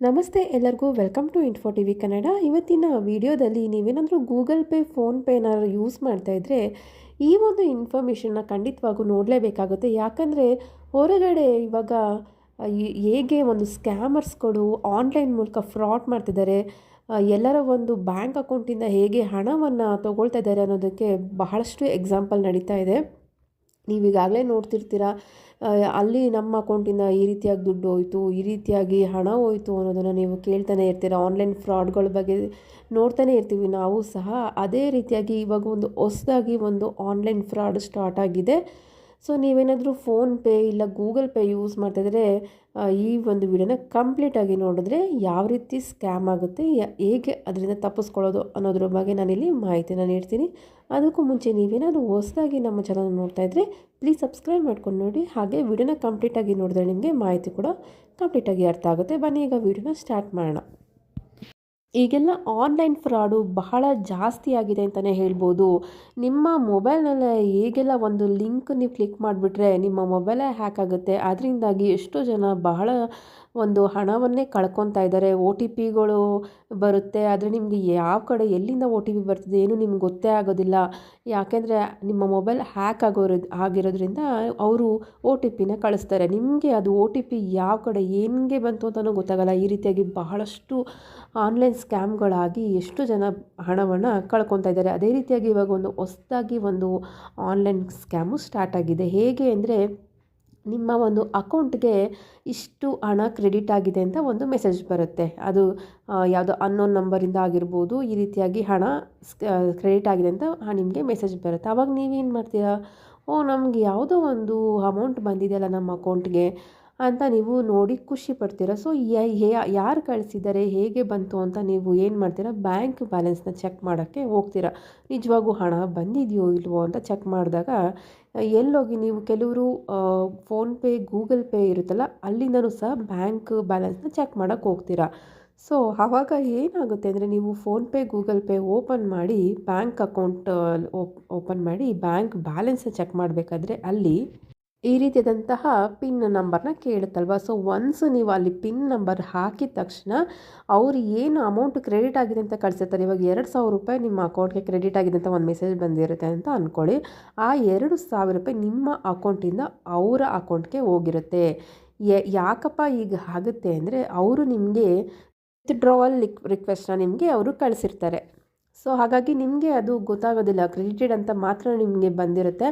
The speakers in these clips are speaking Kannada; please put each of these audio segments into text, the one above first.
ನಮಸ್ತೆ, ಎಲ್ಲರಿಗೂ welcome to info T V Kannada. ಇವತ್ತಿನ ವಿಡಿಯೋದಲ್ಲಿ ನೀವೇನಾದರೂ ಗೂಗಲ್ ಪೇ ಫೋನ್ಪೇನ ಯೂಸ್ ಮಾಡ್ತಾ ಇದ್ದರೆ ಈ ಒಂದು ಇನ್ಫಾರ್ಮೇಷನ್ನ ಖಂಡಿತವಾಗೂ ನೋಡಲೇಬೇಕಾಗುತ್ತೆ. ಯಾಕಂದರೆ ಹೊರಗಡೆ ಇವಾಗ ಹೇಗೆ ಒಂದು ಸ್ಕ್ಯಾಮರ್ಸ್ಗಳು ಆನ್ಲೈನ್ ಮೂಲಕ ಫ್ರಾಡ್ ಮಾಡ್ತಿದ್ದಾರೆ ಎಲ್ಲರ ಒಂದು ಬ್ಯಾಂಕ್ ಅಕೌಂಟಿಂದ ಹೇಗೆ ಹಣವನ್ನು ತೊಗೊಳ್ತಾ ಇದ್ದಾರೆ ಅನ್ನೋದಕ್ಕೆ ಬಹಳಷ್ಟು ಎಕ್ಸಾಂಪಲ್ ನಡೀತಾ ಇದೆ. ನೀವು ಈಗಾಗಲೇ ನೋಡ್ತಿರ್ತೀರ ಅಲ್ಲಿ ನಮ್ಮ ಅಕೌಂಟಿಂದ ಈ ರೀತಿಯಾಗಿ ದುಡ್ಡು ಹೋಯಿತು, ಈ ರೀತಿಯಾಗಿ ಹಣ ಹೋಯಿತು ಅನ್ನೋದನ್ನು ನೀವು ಕೇಳ್ತಾನೆ ಇರ್ತೀರ? ಆನ್ಲೈನ್ ಫ್ರಾಡ್ಗಳ ಬಗ್ಗೆ ನೋಡ್ತಾನೆ ಇರ್ತೀವಿ ನಾವು ಸಹ. ಅದೇ ರೀತಿಯಾಗಿ ಇವಾಗ ಒಂದು ಹೊಸದಾಗಿ ಒಂದು ಆನ್ಲೈನ್ ಫ್ರಾಡ್ ಸ್ಟಾರ್ಟ್ ಆಗಿದೆ. ಸೊ ನೀವೇನಾದರೂ ಫೋನ್ಪೇ ಇಲ್ಲ ಗೂಗಲ್ ಪೇ ಯೂಸ್ ಮಾಡ್ತಾಯಿದ್ರೆ ಈ ಒಂದು ವಿಡಿಯೋನ ಕಂಪ್ಲೀಟಾಗಿ ನೋಡಿದ್ರೆ ಯಾವ ರೀತಿ ಸ್ಕ್ಯಾಮ್ ಆಗುತ್ತೆ ಹೇಗೆ ಅದರಿಂದ ತಪ್ಪಿಸ್ಕೊಳ್ಳೋದು ಅನ್ನೋದ್ರ ಬಗ್ಗೆ ನಾನಿಲ್ಲಿ ಮಾಹಿತಿನ ನೀಡ್ತೀನಿ. ಅದಕ್ಕೂ ಮುಂಚೆ ನೀವೇನಾದರೂ ಹೊಸದಾಗಿ ನಮ್ಮ ಚಾನಲ್ ನೋಡ್ತಾ ಇದ್ದರೆ ಪ್ಲೀಸ್ ಸಬ್ಸ್ಕ್ರೈಬ್ ಮಾಡ್ಕೊಂಡು ನೋಡಿ. ಹಾಗೆ ವಿಡಿಯೋನ ಕಂಪ್ಲೀಟಾಗಿ ನೋಡಿದ್ರೆ ನಿಮಗೆ ಮಾಹಿತಿ ಕೂಡ ಕಂಪ್ಲೀಟಾಗಿ ಅರ್ಥ ಆಗುತ್ತೆ. ಬನ್ನಿ, ಈಗ ವಿಡಿಯೋನ ಸ್ಟಾರ್ಟ್ ಮಾಡೋಣ. ಈಗೆಲ್ಲ ಆನ್ಲೈನ್ ಫ್ರಾಡು ಬಹಳ ಜಾಸ್ತಿ ಆಗಿದೆ ಅಂತಲೇ ಹೇಳ್ಬೋದು. ನಿಮ್ಮ ಮೊಬೈಲ್ನಲ್ಲೇ ಹೇಗೆಲ್ಲ ಒಂದು ಲಿಂಕ್ ನೀವು ಕ್ಲಿಕ್ ಮಾಡಿಬಿಟ್ರೆ ನಿಮ್ಮ ಮೊಬೈಲೇ ಹ್ಯಾಕ್ ಆಗುತ್ತೆ. ಅದರಿಂದಾಗಿ ಎಷ್ಟೋ ಜನ ಬಹಳ ಒಂದು ಹಣವನ್ನೇ ಕಳ್ಕೊತಾ ಇದ್ದಾರೆ. ಓ ಟಿ ಪಿಗಳು ಬರುತ್ತೆ. ಆದರೆ ನಿಮಗೆ ಯಾವ ಕಡೆ ಎಲ್ಲಿಂದ ಒ ಟಿ ಪಿ ಬರ್ತದೆ ಏನು ನಿಮ್ಗೆ ಗೊತ್ತೇ ಆಗೋದಿಲ್ಲ. ಯಾಕೆಂದರೆ ನಿಮ್ಮ ಮೊಬೈಲ್ ಹ್ಯಾಕ್ ಆಗೋರು, ಆಗಿರೋದ್ರಿಂದ ಅವರು ಓ ಟಿ ಪಿನ ಕಳಿಸ್ತಾರೆ. ನಿಮಗೆ ಅದು ಒ ಟಿ ಪಿ ಯಾವ ಕಡೆ ಹೆಂಗೆ ಬಂತು ಅಂತಲೂ ಗೊತ್ತಾಗಲ್ಲ. ಈ ರೀತಿಯಾಗಿ ಬಹಳಷ್ಟು ಆನ್ಲೈನ್ ಸ್ಕ್ಯಾಮ್ಗಳಾಗಿ ಎಷ್ಟು ಜನ ಹಣವನ್ನು ಕಳ್ಕೊತಾ ಇದ್ದಾರೆ. ಅದೇ ರೀತಿಯಾಗಿ ಇವಾಗ ಒಂದು ಹೊಸದಾಗಿ ಒಂದು ಆನ್ಲೈನ್ ಸ್ಕ್ಯಾಮು ಸ್ಟಾರ್ಟ್ ಆಗಿದೆ. ಹೇಗೆ ಅಂದರೆ ನಿಮ್ಮ ಒಂದು ಅಕೌಂಟ್ಗೆ ಇಷ್ಟು ಹಣ ಕ್ರೆಡಿಟ್ ಆಗಿದೆ ಅಂತ ಒಂದು ಮೆಸೇಜ್ ಬರುತ್ತೆ. ಅದು ಯಾವುದೋ ಅನ್ನೋನ್ ನಂಬರಿಂದ ಆಗಿರ್ಬೋದು, ಈ ರೀತಿಯಾಗಿ ಹಣ ಕ್ರೆಡಿಟ್ ಆಗಿದೆ ಅಂತ ನಿಮಗೆ ಮೆಸೇಜ್ ಬರುತ್ತೆ. ಆವಾಗ ನೀವೇನು ಮಾಡ್ತೀರಾ? ಓ, ನಮಗೆ ಯಾವುದೋ ಒಂದು ಅಮೌಂಟ್ ಬಂದಿದೆಯಲ್ಲ ನಮ್ಮ ಅಕೌಂಟ್ಗೆ. ಅಂತ ನೀವು ನೋಡಿ ಖುಷಿ ಪಡ್ತೀರ? ಸೊ ಯಾರು ಕಳಿಸಿದ್ದಾರೆ? ಹೇಗೆ ಬಂತು ಅಂತ ನೀವು ಏನು ಮಾಡ್ತೀರಾ? ಬ್ಯಾಂಕ್ ಬ್ಯಾಲೆನ್ಸ್ನ ಚೆಕ್ ಮಾಡೋಕ್ಕೆ ಹೋಗ್ತೀರಾ? ನಿಜವಾಗೂ ಹಣ ಬಂದಿದೆಯೋ ಇಲ್ವೋ ಅಂತ ಚೆಕ್ ಮಾಡಿದಾಗ, ಎಲ್ಲೋಗಿ ನೀವು ಕೆಲವರು ಫೋನ್ಪೇ, ಗೂಗಲ್ ಪೇ ಇರುತ್ತಲ್ಲ, ಅಲ್ಲಿಂದನೂ ಸಹ ಬ್ಯಾಂಕ್ ಬ್ಯಾಲೆನ್ಸ್ನ ಚೆಕ್ ಮಾಡೋಕ್ಕೆ ಹೋಗ್ತೀರಾ? ಸೊ ಆವಾಗ ಏನಾಗುತ್ತೆ ಅಂದರೆ ನೀವು ಫೋನ್ಪೇ, ಗೂಗಲ್ ಪೇ ಓಪನ್ ಮಾಡಿ ಬ್ಯಾಂಕ್ ಅಕೌಂಟ್ ಓಪನ್ ಮಾಡಿ ಬ್ಯಾಂಕ್ ಬ್ಯಾಲೆನ್ಸ್ನ ಚೆಕ್ ಮಾಡಬೇಕಾದ್ರೆ ಅಲ್ಲಿ ಈ ರೀತಿಯಾದಂತಹ ಪಿನ್ ನಂಬರ್ನ ಕೇಳುತ್ತಲ್ವ? ಸೊ ಒನ್ಸ್ ನೀವು ಅಲ್ಲಿ ಪಿನ್ ನಂಬರ್ ಹಾಕಿದ ತಕ್ಷಣ ಅವ್ರು ಏನು ಅಮೌಂಟ್ ಕ್ರೆಡಿಟ್ ಆಗಿದೆ ಅಂತ ಕಳಿಸಿರ್ತಾರೆ. ಇವಾಗ ಎರಡು ಸಾವಿರ ರೂಪಾಯಿ ನಿಮ್ಮ ಅಕೌಂಟ್ಗೆ ಕ್ರೆಡಿಟ್ ಆಗಿದೆ ಅಂತ ಒಂದು ಮೆಸೇಜ್ ಬಂದಿರುತ್ತೆ ಅಂತ ಅಂದ್ಕೊಳ್ಳಿ ಆ ಎರಡು ಸಾವಿರ ರೂಪಾಯಿ ನಿಮ್ಮ ಅಕೌಂಟಿಂದ ಅವರ ಅಕೌಂಟ್ಗೆ ಹೋಗಿರುತ್ತೆ. ಯಾಕಪ್ಪ ಈಗ ಆಗುತ್ತೆ ಅಂದರೆ, ಅವರು ನಿಮಗೆ ವಿತ್ಡ್ರಾವಲ್ ರಿಕ್ವೆಸ್ಟ್ನ ನಿಮಗೆ ಅವರು ಕಳಿಸಿರ್ತಾರೆ. ಸೊ ಹಾಗಾಗಿ ನಿಮಗೆ ಅದು ಗೊತ್ತಾಗೋದಿಲ್ಲ ಕ್ರೆಡಿಟೆಡ್ ಅಂತ ಮಾತ್ರ ನಿಮಗೆ ಬಂದಿರುತ್ತೆ.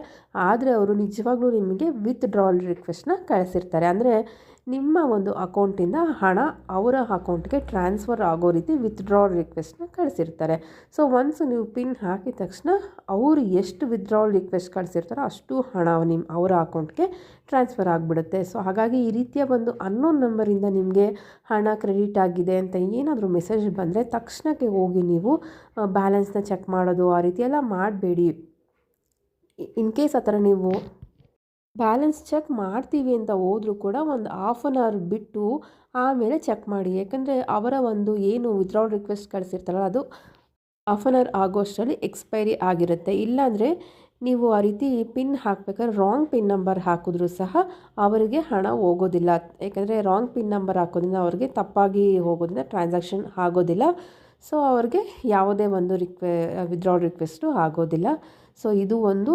ಆದರೆ ಅವರು ನಿಜವಾಗ್ಲೂ ನಿಮಗೆ ವಿತ್ಡ್ರಾವಲ್ ರಿಕ್ವೆಸ್ಟ್ನ ಕಳಿಸಿರ್ತಾರೆ. ಅಂದರೆ ನಿಮ್ಮ ಒಂದು ಅಕೌಂಟಿಂದ ಹಣ ಅವರ ಅಕೌಂಟ್ಗೆ ಟ್ರಾನ್ಸ್ಫರ್ ಆಗೋ ರೀತಿ ವಿತ್ಡ್ರಾವಲ್ ರಿಕ್ವೆಸ್ಟ್ನ ಕಳಿಸಿರ್ತಾರೆ. ಸೊ ಒನ್ಸ್ ನೀವು ಪಿನ್ ಹಾಕಿದ ತಕ್ಷಣ ಅವರು ಎಷ್ಟು ವಿತ್ಡ್ರಾವಲ್ ರಿಕ್ವೆಸ್ಟ್ ಕಳಿಸಿರ್ತಾರೋ ಅಷ್ಟು ಹಣ ನಿಮ್ಮ ಅವರ ಅಕೌಂಟ್ಗೆ ಟ್ರಾನ್ಸ್ಫರ್ ಆಗಿಬಿಡುತ್ತೆ. ಸೊ ಹಾಗಾಗಿ ಈ ರೀತಿಯ ಒಂದು ಅನ್ನೋನ್ ನಂಬರಿಂದ ನಿಮಗೆ ಹಣ ಕ್ರೆಡಿಟ್ ಆಗಿದೆ ಅಂತ ಏನಾದರೂ ಮೆಸೇಜ್ ಬಂದರೆ ತಕ್ಷಣಕ್ಕೆ ಹೋಗಿ ನೀವು ಬ್ಯಾಲೆನ್ಸ್ನ ಚೆಕ್ ಮಾಡೋದು, ಆ ರೀತಿ ಮಾಡಬೇಡಿ. ಇನ್ ಕೇಸ್ ಆ ಥರ ನೀವು ಬ್ಯಾಲೆನ್ಸ್ ಚೆಕ್ ಮಾಡ್ತೀವಿ ಅಂತ ಹೋದರೂ ಕೂಡ ಒಂದು ಹಾಫ್ ಆನ್ ಅವರ್ ಬಿಟ್ಟು ಆಮೇಲೆ ಚೆಕ್ ಮಾಡಿ. ಯಾಕಂದರೆ ಅವರ ಒಂದು ಏನು ವಿತ್ಡ್ರಾವಲ್ ರಿಕ್ವೆಸ್ಟ್ ಕಳಿಸಿರ್ತಾರಲ್ಲ, ಅದು ಹಾಫ್ ಆನ್ ಅವರ್ ಆಗೋಷ್ಟರಲ್ಲಿ ಎಕ್ಸ್ಪೈರಿ ಆಗಿರುತ್ತೆ. ಇಲ್ಲಾಂದರೆ ನೀವು ಆ ರೀತಿ ಪಿನ್ ಹಾಕ್ಬೇಕಾದ್ರೆ ರಾಂಗ್ ಪಿನ್ ನಂಬರ್ ಹಾಕಿದ್ರೂ ಸಹ ಅವರಿಗೆ ಹಣ ಹೋಗೋದಿಲ್ಲ. ಯಾಕಂದರೆ ರಾಂಗ್ ಪಿನ್ ನಂಬರ್ ಹಾಕೋದ್ರಿಂದ ಅವರಿಗೆ ತಪ್ಪಾಗಿ ಹೋಗೋದ್ರಿಂದ ಟ್ರಾನ್ಸಾಕ್ಷನ್ ಆಗೋದಿಲ್ಲ. ಸೊ ಅವ್ರಿಗೆ ಯಾವುದೇ ಒಂದು ರಿಕ್ವೆ ವಿತ್ಡ್ರಾವಲ್ ರಿಕ್ವೆಸ್ಟು ಆಗೋದಿಲ್ಲ. ಸೊ ಇದು ಒಂದು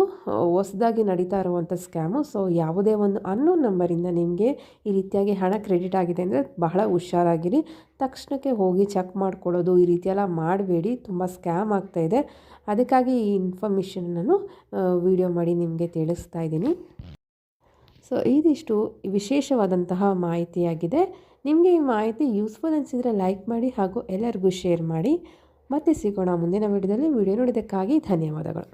ಹೊಸದಾಗಿ ನಡೀತಾ ಇರುವಂಥ ಸ್ಕ್ಯಾಮು ಸೊ ಯಾವುದೇ ಒಂದು ಅನ್ನೋನ್ ನಂಬರಿಂದ ನಿಮಗೆ ಈ ರೀತಿಯಾಗಿ ಹಣ ಕ್ರೆಡಿಟ್ ಆಗಿದೆ ಅಂದರೆ ಬಹಳ ಹುಷಾರಾಗಿರಿ. ತಕ್ಷಣಕ್ಕೆ ಹೋಗಿ ಚೆಕ್ ಮಾಡ್ಕೊಳ್ಳೋದು ಈ ರೀತಿಯೆಲ್ಲ ಮಾಡಬೇಡಿ. ತುಂಬ ಸ್ಕ್ಯಾಮ್ ಆಗ್ತಾಯಿದೆ ಅದಕ್ಕಾಗಿ ಈ ಇನ್ಫಾರ್ಮೇಷನ್ ನಾನು ವಿಡಿಯೋ ಮಾಡಿ ನಿಮಗೆ ತಿಳಿಸ್ತಾ ಇದ್ದೀನಿ. ಸೊ ಇದಿಷ್ಟು ವಿಶೇಷವಾದಂತಹ ಮಾಹಿತಿಯಾಗಿದೆ. ನಿಮಗೆ ಈ ಮಾಹಿತಿ ಯೂಸ್ಫುಲ್ ಅನಿಸಿದರೆ ಲೈಕ್ ಮಾಡಿ ಹಾಗೂ ಎಲ್ಲರಿಗೂ ಶೇರ್ ಮಾಡಿ. ಮತ್ತೆ ಸಿಗೋಣ ಮುಂದಿನ ವಿಡಿಯೋದಲ್ಲಿ ವಿಡಿಯೋ ನೋಡಿದ್ದಕ್ಕಾಗಿ ಧನ್ಯವಾದಗಳು.